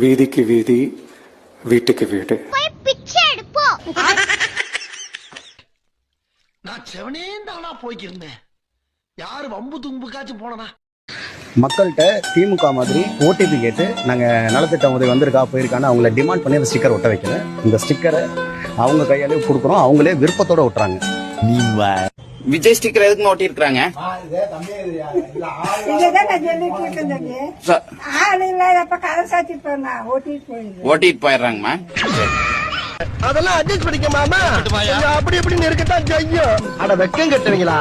வீதிக்கு வீதி வீட்டுக்கு வீடு. நான் செவனே தானா போய்க்கிருந்தேன். யாரு வம்பு தும்புக்காச்சும் போனனா மக்கள்கிட்ட திமுக மாதிரி ஓடிபி கேட்டு நாங்கள் நலத்திட்டம் உதவி வந்திருக்கா போயிருக்கான்னு அவங்கள டிமாண்ட் பண்ணி அந்த ஸ்டிக்கர் ஒட்ட வைக்கல. இந்த ஸ்டிக்கரை அவங்க கையாலே கொடுக்குறோம் அவங்களே விருப்பத்தோட ஒட்டுறாங்க. விஜய் ஸ்டிக்கர் எதுக்கு நோட்டி இருக்கிறாங்க ஓட்டிட்டு போயிடுறாங்கம்மா. அதெல்லாம் அட்ஜஸ்ட் பண்ணிக்க மாமா. அப்படி இப்படின்னு இருக்கத்தான் செய்யும். அட வெக்கம் கட்டுவீங்களா?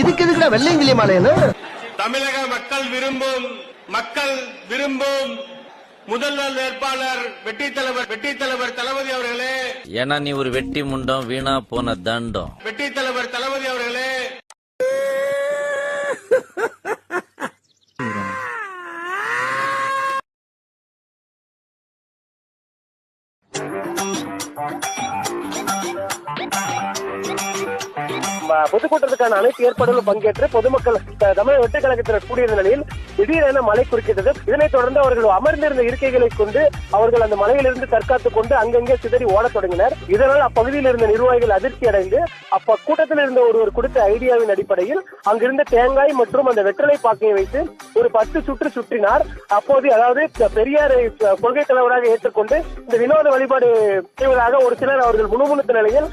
இதுக்கு எதுக்குடா வெள்ளையங்கிலி மாலையன்னு தமிழக மக்கள் விரும்பும் மக்கள் விரும்பும் முதல்வர் வேட்பாளர் வெற்றி தலைவர் வெற்றி தலைவர் தளபதி அவர்களே. ஏன்னா நீ ஒரு வெட்டி முண்டம் வீணா போன தண்டம். வெற்றி Thank you. பொதுக்கூட்டத்துக்கான அனைத்து ஏற்பாடுகளும் பங்கேற்று பொதுமக்கள் தமிழக வெற்றி கழகத்தினர் கூடியிருந்த நிலையில் திடீரென மழை குறுக்கிட்டது. இதனைத் தொடர்ந்து அவர்கள் அமர்ந்திருந்த இருக்கைகளை கொண்டு அவர்கள் அந்த மலையிலிருந்து தற்காத்துக் கொண்டு அங்கங்கே சிதறி ஓடத் தொடங்கினர். இதனால் அப்பகுதியில் இருந்த நிர்வாகிகள் அதிர்ச்சி அடைந்து அப்ப கூட்டத்தில் இருந்த ஒருவர் கொடுத்த ஐடியாவின் அடிப்படையில் அங்கிருந்த தேங்காய் மற்றும் அந்த வெற்றிலை பாக்கையை வைத்து ஒரு பத்து சுற்று சுற்றினார். அப்போது அதாவது பெரியாரை கொள்கை தலைவராக ஏற்றுக்கொண்டு இந்த வினோத வழிபாடு செய்வதாக ஒரு சிலர் அவர்கள் முணுமுணுத்த நிலையில்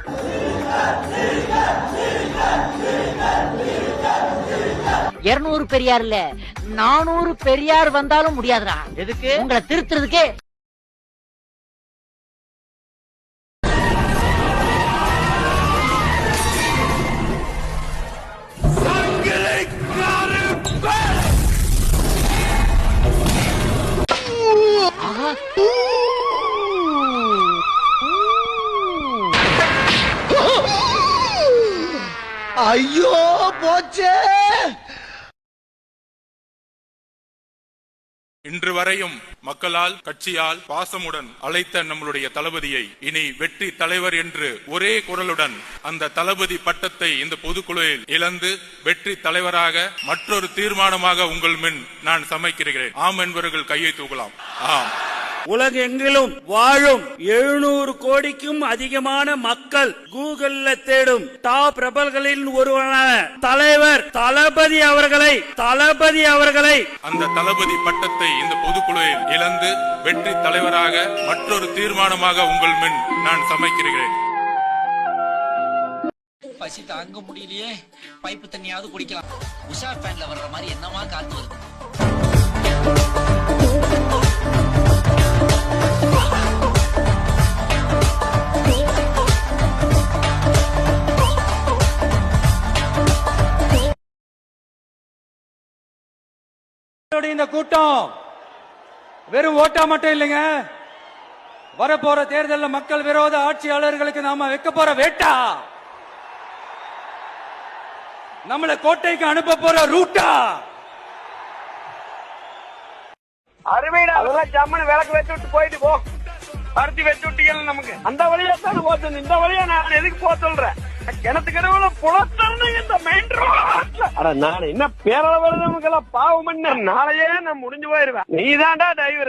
இருநூறு பெரியார் இல்ல நானூறு பெரியார் வந்தாலும் முடியாதுடா. எதுக்கு? உங்களை திருத்துறதுக்கே. ஐயோ போச்சே. இன்று வரையும் மக்களால் கட்சியால் பாசமுடன் அழைத்த நம்மளுடைய தளபதியை இனி வெற்றி தலைவர் என்று ஒரே குரலுடன் அந்த தளபதி பட்டத்தை இந்த பொதுக்குழுவில் இழந்து வெற்றி தலைவராக மற்றொரு தீர்மானமாக உங்கள் மின் நான் சமைக்கிறேன். ஆம் என்பவர்கள் கையை தூக்கலாம். ஆம். உலகெங்கிலும் வாழும் எழுநூறு கோடிக்கும் அதிகமான மக்கள் கூகுள்ல தேடும் டாப் பிரபல்களின் ஒருவரான தலைவர் தளபதி அவர்களை தளபதி அவர்களை. அந்த தளபதி பட்டத்தை இந்த பொதுக்குழுவில் இழந்து வெற்றி தலைவராக மற்றொரு தீர்மானமாக உங்கள் முன் நான் சமைக்கிறேன். பசி தாங்க முடியலையே. பைப்பு தண்ணியாவது குடிக்கலாம். உஷா ஃபேன்ல வர்ற மாதிரி என்னமா காத்து வருது? இந்த கூட்டம். வெறும் ஓட்டா மட்டும் இல்லைங்க. வரப்போற தேர்தலில் மக்கள் விரோத ஆட்சியாளர்களுக்கு நாம வைக்க போற வேட்டா. நம்மளை கோட்டைக்கு அனுப்ப போற ரூட்டா. அருமைடா அதெல்லாம் ஜம்மனு விளக்கு வச்சு விட்டு போயிட்டு போ. பருத்தி வச்சு விட்டீங்க நமக்கு. அந்த வழியா தான் போச்சு இந்த வழியா நான் எதுக்கு போக சொல்றேன்? கிணத்துக்கிடவுல கடவுள இந்த அட நான் என்ன பேரளவு நமக்கு எல்லாம் பாவம் பண்ண? நாளையே நான் முடிஞ்சு போயிருவேன். நீ தான்டா டிரைவர்